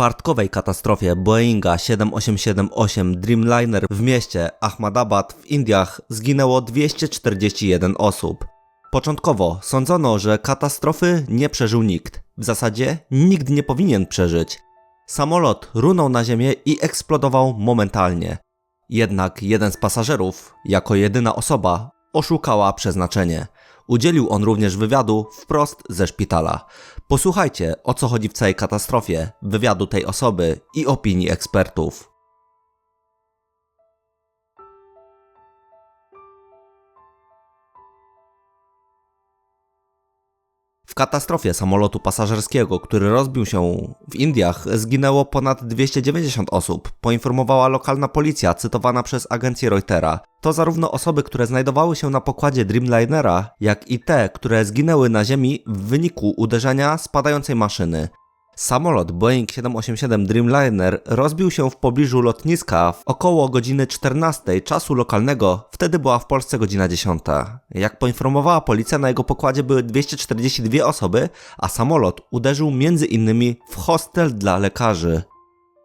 czwartkowej katastrofie Boeinga 7878 Dreamliner w mieście Ahmadabad w Indiach zginęło 241 osób. Początkowo sądzono, że katastrofy nie przeżył nikt. W zasadzie nikt nie powinien przeżyć. Samolot runął na ziemię i eksplodował momentalnie. Jednak jeden z pasażerów, jako jedyna osoba, oszukała przeznaczenie. Udzielił on również wywiadu wprost ze szpitala. Posłuchajcie, o co chodzi w całej katastrofie, wywiadu tej osoby i opinii ekspertów. W katastrofie samolotu pasażerskiego, który rozbił się w Indiach, zginęło ponad 290 osób, poinformowała lokalna policja cytowana przez agencję Reutera. To zarówno osoby, które znajdowały się na pokładzie Dreamlinera, jak i te, które zginęły na ziemi w wyniku uderzenia spadającej maszyny. Samolot Boeing 787 Dreamliner rozbił się w pobliżu lotniska w około godziny 14 czasu lokalnego, wtedy była w Polsce godzina 10. Jak poinformowała policja, na jego pokładzie były 242 osoby, a samolot uderzył między innymi w hostel dla lekarzy.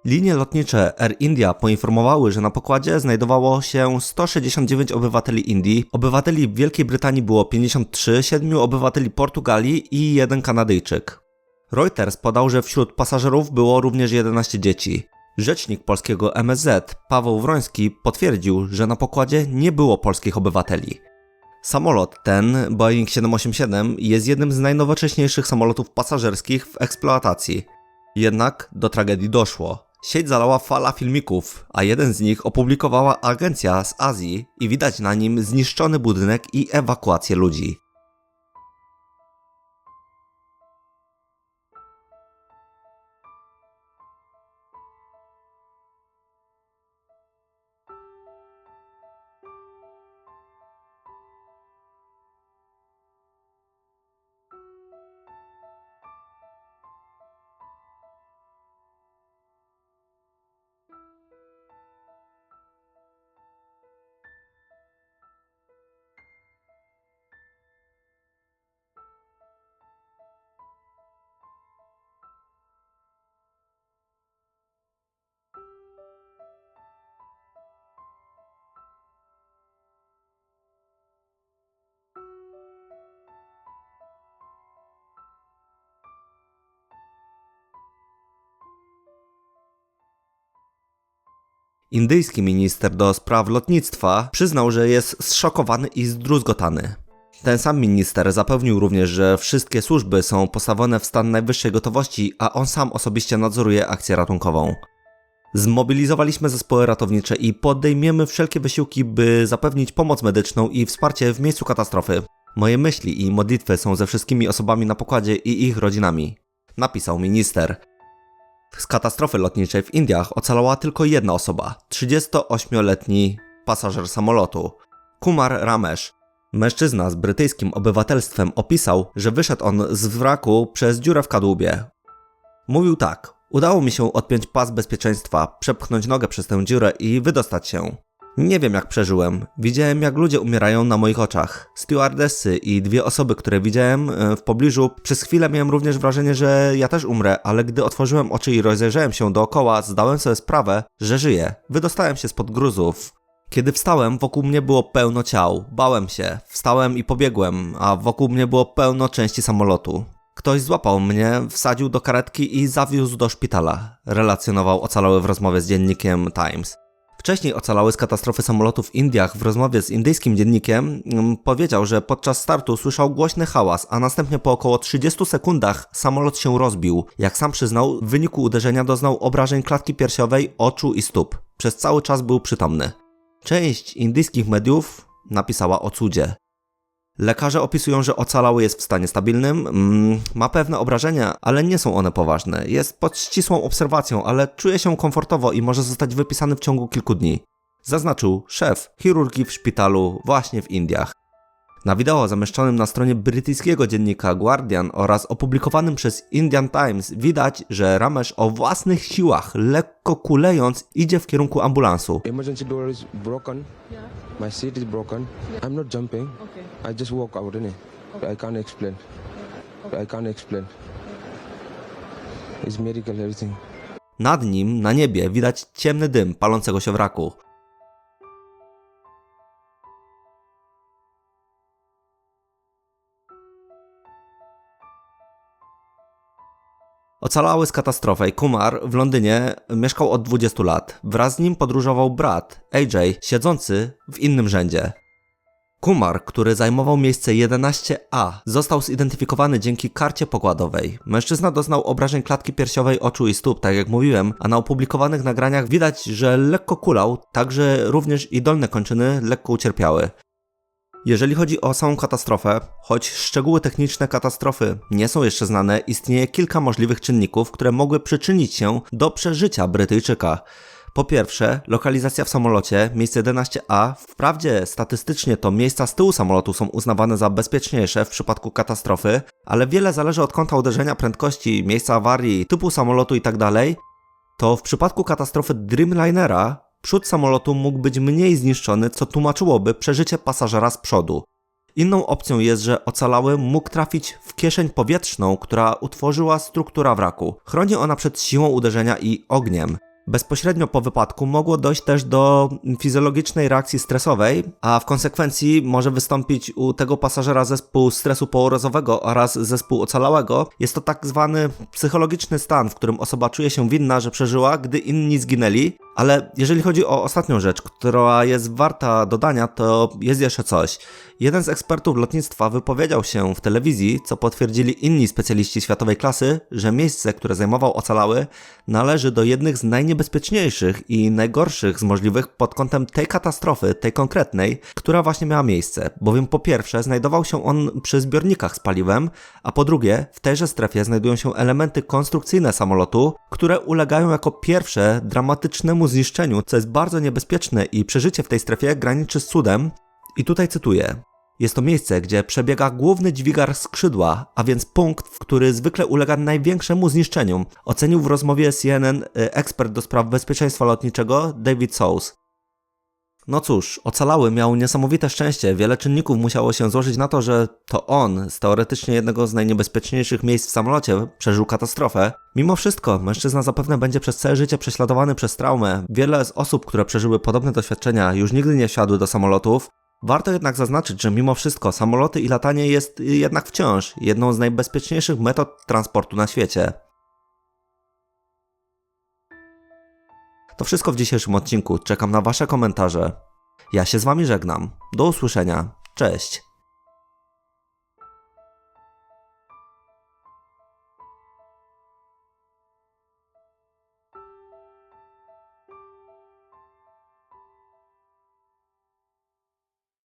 Linie lotnicze Air India poinformowały, że na pokładzie znajdowało się 169 obywateli Indii, obywateli Wielkiej Brytanii było 53, 7 obywateli Portugalii i jeden Kanadyjczyk. Reuters podał, że wśród pasażerów było również 11 dzieci. Rzecznik polskiego MSZ, Paweł Wroński, potwierdził, że na pokładzie nie było polskich obywateli. Samolot ten, Boeing 787, jest jednym z najnowocześniejszych samolotów pasażerskich w eksploatacji. Jednak do tragedii doszło. Sieć zalała fala filmików, a jeden z nich opublikowała agencja z Azji i widać na nim zniszczony budynek i ewakuację ludzi. Indyjski minister do spraw lotnictwa przyznał, że jest zszokowany i zdruzgotany. Ten sam minister zapewnił również, że wszystkie służby są postawione w stan najwyższej gotowości, a on sam osobiście nadzoruje akcję ratunkową. Zmobilizowaliśmy zespoły ratownicze i podejmiemy wszelkie wysiłki, by zapewnić pomoc medyczną i wsparcie w miejscu katastrofy. Moje myśli i modlitwy są ze wszystkimi osobami na pokładzie i ich rodzinami, napisał minister. Z katastrofy lotniczej w Indiach ocalała tylko jedna osoba 38-letni pasażer samolotu Kumar Ramesh. Mężczyzna z brytyjskim obywatelstwem opisał, że wyszedł on z wraku przez dziurę w kadłubie. Mówił tak: Udało mi się odpiąć pas bezpieczeństwa, przepchnąć nogę przez tę dziurę i wydostać się. Nie wiem jak przeżyłem. Widziałem jak ludzie umierają na moich oczach. Stewardessy i dwie osoby, które widziałem e, w pobliżu. Przez chwilę miałem również wrażenie, że ja też umrę, ale gdy otworzyłem oczy i rozejrzałem się dookoła, zdałem sobie sprawę, że żyję. Wydostałem się spod gruzów. Kiedy wstałem, wokół mnie było pełno ciał. Bałem się. Wstałem i pobiegłem, a wokół mnie było pełno części samolotu. Ktoś złapał mnie, wsadził do karetki i zawiózł do szpitala, relacjonował ocalały w rozmowie z dziennikiem Times. Wcześniej ocalały z katastrofy samolotu w Indiach w rozmowie z indyjskim dziennikiem mm, powiedział, że podczas startu słyszał głośny hałas, a następnie po około 30 sekundach samolot się rozbił. Jak sam przyznał, w wyniku uderzenia doznał obrażeń klatki piersiowej, oczu i stóp. Przez cały czas był przytomny. Część indyjskich mediów napisała o cudzie. Lekarze opisują, że ocalały jest w stanie stabilnym, mm, ma pewne obrażenia, ale nie są one poważne. Jest pod ścisłą obserwacją, ale czuje się komfortowo i może zostać wypisany w ciągu kilku dni. Zaznaczył szef chirurgii w szpitalu właśnie w Indiach. Na wideo zamieszczonym na stronie brytyjskiego dziennika Guardian oraz opublikowanym przez Indian Times widać, że Ramesh o własnych siłach, lekko kulejąc, idzie w kierunku ambulansu. emergency door is broken. Yeah. My seat is broken. I'm not jumping. Okay. I just walk out in it. I can't explain. I can't explain. It's medical everything. Nad nim, na niebie, widać ciemny dym palącego się wraku. Ocalały z katastrofy Kumar w Londynie mieszkał od 20 lat. Wraz z nim podróżował brat, AJ, siedzący w innym rzędzie. Kumar, który zajmował miejsce 11A, został zidentyfikowany dzięki karcie pokładowej. Mężczyzna doznał obrażeń klatki piersiowej, oczu i stóp, tak jak mówiłem, a na opublikowanych nagraniach widać, że lekko kulał, także również i dolne kończyny lekko ucierpiały. Jeżeli chodzi o samą katastrofę, choć szczegóły techniczne katastrofy nie są jeszcze znane, istnieje kilka możliwych czynników, które mogły przyczynić się do przeżycia Brytyjczyka. Po pierwsze, lokalizacja w samolocie, miejsce 11A. Wprawdzie statystycznie to miejsca z tyłu samolotu są uznawane za bezpieczniejsze w przypadku katastrofy, ale wiele zależy od kąta uderzenia, prędkości, miejsca awarii, typu samolotu itd. To w przypadku katastrofy Dreamlinera przód samolotu mógł być mniej zniszczony, co tłumaczyłoby przeżycie pasażera z przodu. Inną opcją jest, że ocalały mógł trafić w kieszeń powietrzną, która utworzyła struktura wraku. Chroni ona przed siłą uderzenia i ogniem. Bezpośrednio po wypadku mogło dojść też do fizjologicznej reakcji stresowej, a w konsekwencji może wystąpić u tego pasażera zespół stresu pourazowego oraz zespół ocalałego. Jest to tak zwany psychologiczny stan, w którym osoba czuje się winna, że przeżyła, gdy inni zginęli. Ale jeżeli chodzi o ostatnią rzecz, która jest warta dodania, to jest jeszcze coś. Jeden z ekspertów lotnictwa wypowiedział się w telewizji, co potwierdzili inni specjaliści światowej klasy, że miejsce, które zajmował ocalały, należy do jednych z najniebezpieczniejszych i najgorszych z możliwych pod kątem tej katastrofy, tej konkretnej, która właśnie miała miejsce. Bowiem po pierwsze znajdował się on przy zbiornikach z paliwem, a po drugie w tejże strefie znajdują się elementy konstrukcyjne samolotu, które ulegają jako pierwsze dramatycznemu zniszczeniu, co jest bardzo niebezpieczne i przeżycie w tej strefie graniczy z cudem. I tutaj cytuję. Jest to miejsce, gdzie przebiega główny dźwigar skrzydła, a więc punkt, w który zwykle ulega największemu zniszczeniu, ocenił w rozmowie CNN y, ekspert do spraw bezpieczeństwa lotniczego David Sous. No cóż, ocalały miał niesamowite szczęście. Wiele czynników musiało się złożyć na to, że to on, z teoretycznie jednego z najniebezpieczniejszych miejsc w samolocie, przeżył katastrofę. Mimo wszystko, mężczyzna zapewne będzie przez całe życie prześladowany przez traumę. Wiele z osób, które przeżyły podobne doświadczenia, już nigdy nie wsiadły do samolotów. Warto jednak zaznaczyć, że mimo wszystko samoloty i latanie jest jednak wciąż jedną z najbezpieczniejszych metod transportu na świecie. To wszystko w dzisiejszym odcinku. Czekam na Wasze komentarze. Ja się z Wami żegnam. Do usłyszenia. Cześć.